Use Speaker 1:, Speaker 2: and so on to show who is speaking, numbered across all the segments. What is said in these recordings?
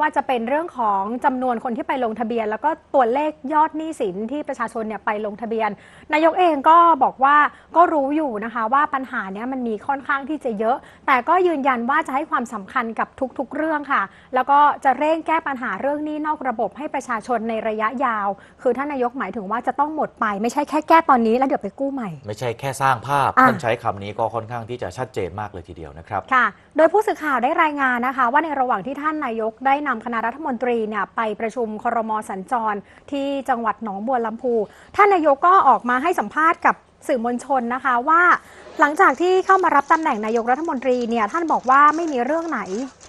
Speaker 1: ว่าจะเป็นเรื่องของจำนวนคนที่ไปลงทะเบียน แล้วก็ตัวเลขยอดหนี้สินที่ประชาชนเนี่ยไปลงทะเบียน นายกเองก็บอกว่าก็รู้อยู่นะคะว่าปัญหาเนี้ยมันมีค่อนข้างที่จะเยอะ แต่ก็ยืนยันว่าจะให้ความสำคัญกับทุกๆเรื่องค่ะ แล้วก็จะเร่งแก้ปัญหาเรื่องหนี้นอกระบบให้ประชาชนในระยะยาว คือท่านนายกหมายถึงว่าจะต้องหมดไป ไม่ใช่แค่แก้ตอนนี้แล้วเดี๋ยวไปกู้ใหม่
Speaker 2: ไม่ใช่แค่สร้างภาพ
Speaker 1: อะ
Speaker 2: ท่านใช้คำนี้ก็ค่อนข้างที่จะชัดเจนมากเลยทีเดียวนะครับ
Speaker 1: ค่ะ โดยผู้สื่อข่าวได้รายงานนะคะ ว่าในระหว่างที่ท่านนายกได้นำคณะรัฐมนตรีเนี่ยไปประชุมครมสัญจร ที่จังหวัดหนองบัวลำพู ท่านนายกก็ออกมาให้สัมภาษณ์กับสื่อมวลชนนะคะว่าหลังจากที่เข้ามารับตำแหน่งนายกรัฐมนตรีเนี่ยท่านบอกว่าไม่มีเรื่องไหน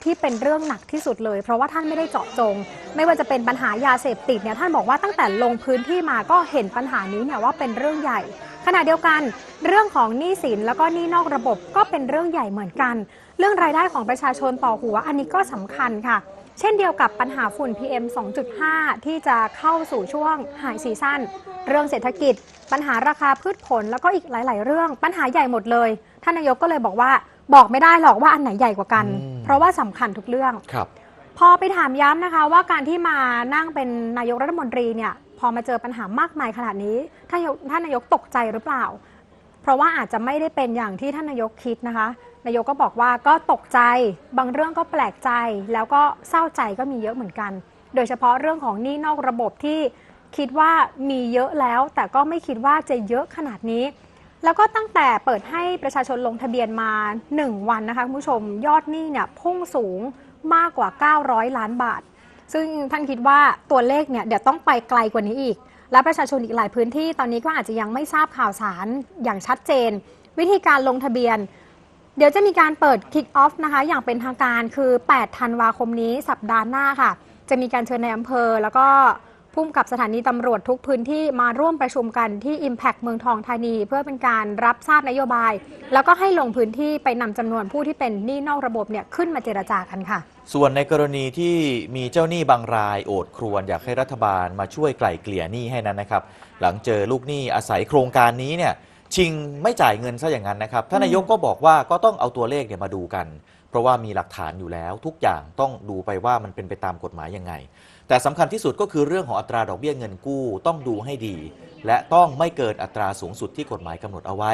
Speaker 1: ที่เป็นเรื่องหนักที่สุดเลย เพราะว่าท่านไม่ได้เจาะจง ไม่ว่าจะเป็นปัญหายาเสพติดเนี่ยท่านบอกว่าตั้งแต่ลงพื้นที่มาก็เห็นปัญหานี้เนี่ยว่าเป็นเรื่องใหญ่ ขณะเดียวกัน เรื่องของหนี้สินแล้วก็หนี้นอกระบบก็เป็นเรื่องใหญ่เหมือนกัน เรื่องรายได้ของประชาชนต่อหัวอันนี้ก็สำคัญค่ะ เช่นเดียวกับปัญหาฝุ่น PM 2.5 ที่จะเข้าสู่ช่วงไฮซีซั่น เรื่องเศรษฐกิจ ปัญหาราคาพืชผล แล้วก็อีกหลาย ๆ เรื่อง ปัญหาใหญ่หมดเลย ท่านนายกก็เลยบอกว่าบอกไม่ได้หรอกว่าอันไหนใหญ่กว่ากัน
Speaker 2: อืม
Speaker 1: เพราะว่าสำคัญทุกเรื่อง
Speaker 2: ครับ
Speaker 1: พอไปถามย้ำนะคะว่าการที่มานั่งเป็นนายกรัฐมนตรีเนี่ย พอมาเจอปัญหามากมายขนาดนี้ท่านนายกท่านนายกตกใจหรือเปล่า เพราะว่าอาจจะไม่ได้เป็นอย่างที่ท่านนายกคิดนะคะ นายกก็บอกว่าก็ตกใจ บางเรื่องก็แปลกใจ แล้วก็เศร้าใจก็มีเยอะเหมือนกัน โดยเฉพาะเรื่องของหนี้นอกระบบที่คิดว่ามีเยอะแล้ว แต่ก็ไม่คิดว่าจะเยอะขนาดนี้ แล้วก็ตั้งแต่เปิดให้ประชาชนลงทะเบียนมา 1 วันนะคะคุณผู้ชม ยอดหนี้เนี่ยพุ่งสูงมากกว่า 900 ล้านบาท ซึ่งท่านคิดว่าตัวเลขเนี่ยเดี๋ยวต้องไปไกลกว่านี้อีก และประชาชนอีกหลายพื้นที่ตอนนี้ก็อาจจะยังไม่ทราบข่าวสารอย่างชัดเจน วิธีการลงทะเบียน เดี๋ยวจะมีการเปิด Kick Off นะคะ อย่างเป็นทางการคือ 8 ธันวาคมนี้สัปดาห์หน้าค่ะ จะมีการเชิญในอำเภอ แล้วก็พุ่มกับสถานีตำรวจทุกพื้นที่มาร่วมประชุมกันที่ Impact เมืองทองธานี เพื่อเป็นการรับทราบนโยบาย แล้วก็ให้ลงพื้นที่ไปนำจำนวนผู้ที่เป็นหนี้นอกระบบเนี่ยขึ้นมาเจรจากันค่ะ
Speaker 2: ส่วนในกรณีที่มีเจ้าหนี้บางรายโอดครวญอยากให้รัฐบาลมาช่วยไกล่เกลี่ยหนี้ให้นั้นนะครับ หลังเจอลูกหนี้อาศัยโครงการนี้เนี่ย ชิงไม่จ่ายเงินซะอย่างนั้นนะครับท่านนายกก็บอกว่าก็ต้องเอาตัวเลขเนี่ยมาดูกัน เพราะว่ามีหลักฐานอยู่แล้ว ทุกอย่างต้องดูไปว่ามันเป็นไปตามกฎหมายยังไง แต่สำคัญที่สุดก็คือเรื่องของอัตราดอกเบี้ยเงินกู้ต้องดูให้ดี และต้องไม่เกินอัตราสูงสุดที่กฎหมายกำหนดเอาไว้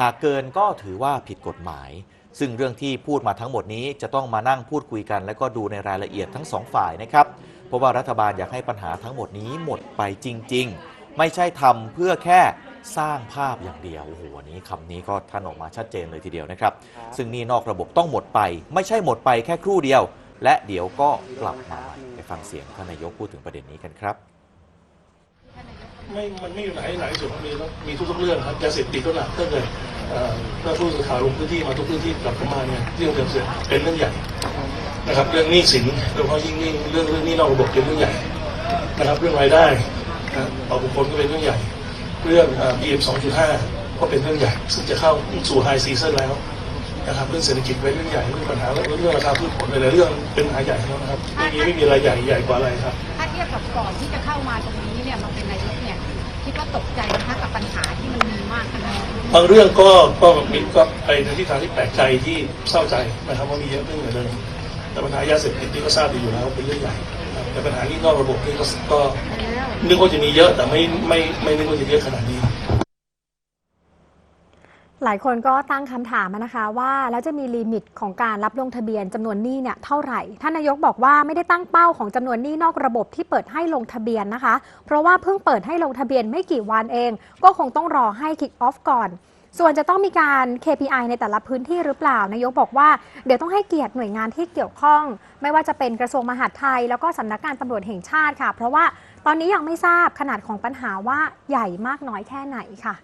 Speaker 2: หากเกินก็ถือว่าผิดกฎหมาย ซึ่งเรื่องที่พูดมาทั้งหมดนี้จะต้องมานั่งพูดคุยกัน และก็ดูในรายละเอียดทั้งสองฝ่ายนะครับเพราะว่ารัฐบาลอยากให้ปัญหาทั้งหมดนี้หมดไปจริง ๆ ไม่ใช่ทำเพื่อแค่ สร้างภาพอย่างเดียวโอ้โหอันนี้คำนี้ก็ท่านออกมาชัดเจนเลยทีเดียวนะครับ ซึ่งหนี่นอกระบบต้องหมดไป ไม่ใช่หมดไปแค่ครู่เดียว และเดี๋ยวก็กลับมาไปฟังเสียงท่านนายกพูดถึงประเด็นนี้กันครับ
Speaker 3: ไม่มันไม่อยู่ไหนไหนสุดมีต้องมีทุกๆเรื่องครับยาเสพติดก็หนักถ้าเกิดเอ่อถ้าผู้สื่อข่าวลงพื้นที่มาทุกพื้นที่กลับเข้ามาเนี่ยเรื่องเดิมๆเป็นเรื่องใหญ่นะครับเรื่องหนี้สินโดยเฉพาะยิ่งนี่เรื่องเรื่องหนี้นอกระบบเป็นเรื่องใหญ่นะครับเรื่องรายได้นะต่อบุคคลก็เป็นเรื่องใหญ่ เรื่องเอ่อ PM 2.5 ก็เป็นเรื่องใหญ่ ซึ่งจะเข้าสู่ไฮซีซั่นแล้วนะครับเรื่องเศรษฐกิจเป็นเรื่องใหญ่เรื่องปัญหาเรื่องเรื่องราคาพืชผลหลายๆเรื่องเป็นปัญหาใหญ่แล้วนะครับไม่มีไม่มีอะไรใหญ่ใหญ่กว่าอะไรครับ
Speaker 4: ถ้าเทียบกับก่อนที่จะเข้ามาตรงนี้เนี่ยมาเป็นนายกเนี่ยคิดว่าตกใจนะคะกับปัญหาที่มันมีมากขนาดนี้
Speaker 3: บางเรื่องก็ก็มีก็ไปในทิศทางที่แปลกใจที่เศร้าใจนะครับว่ามีเยอะเรื่องเหมือนเดิมแต่ปัญหายาเสพติดนี่ก็ทราบดีอยู่แล้วว่าเป็นเรื่องใหญ่นะครับ แต่ปัญหานี้นอกระบบนี่ก็ก็นึกว่าจะมีเยอะแต่ไม่ไม่ไม่นึกว่าจะเยอะขนาดนี้
Speaker 1: หลายคนก็ตั้งคำถามนะคะว่าแล้วจะมีลิมิตของการรับลงทะเบียนจำนวนหนี้เนี่ยเท่าไหร่ ท่านนายกบอกว่าไม่ได้ตั้งเป้าของจำนวนหนี้นอกระบบที่เปิดให้ลงทะเบียนนะคะ เพราะว่าเพิ่งเปิดให้ลงทะเบียนไม่กี่วันเอง ก็คงต้องรอให้ kick off ก่อน ส่วนจะต้องมีการ KPI ในแต่ละพื้นที่หรือเปล่านายกบอกว่าเดี๋ยวต้องให้เกียรติหน่วยงานที่เกี่ยวข้อง ไม่ว่าจะเป็นกระทรวงมหาดไทย แล้วก็สำนักงานตำรวจแห่งชาติค่ะ เพราะว่าตอนนี้ยังไม่ทราบขนาดของปัญหาว่าใหญ่มากน้อยแค่ไหนค่ะ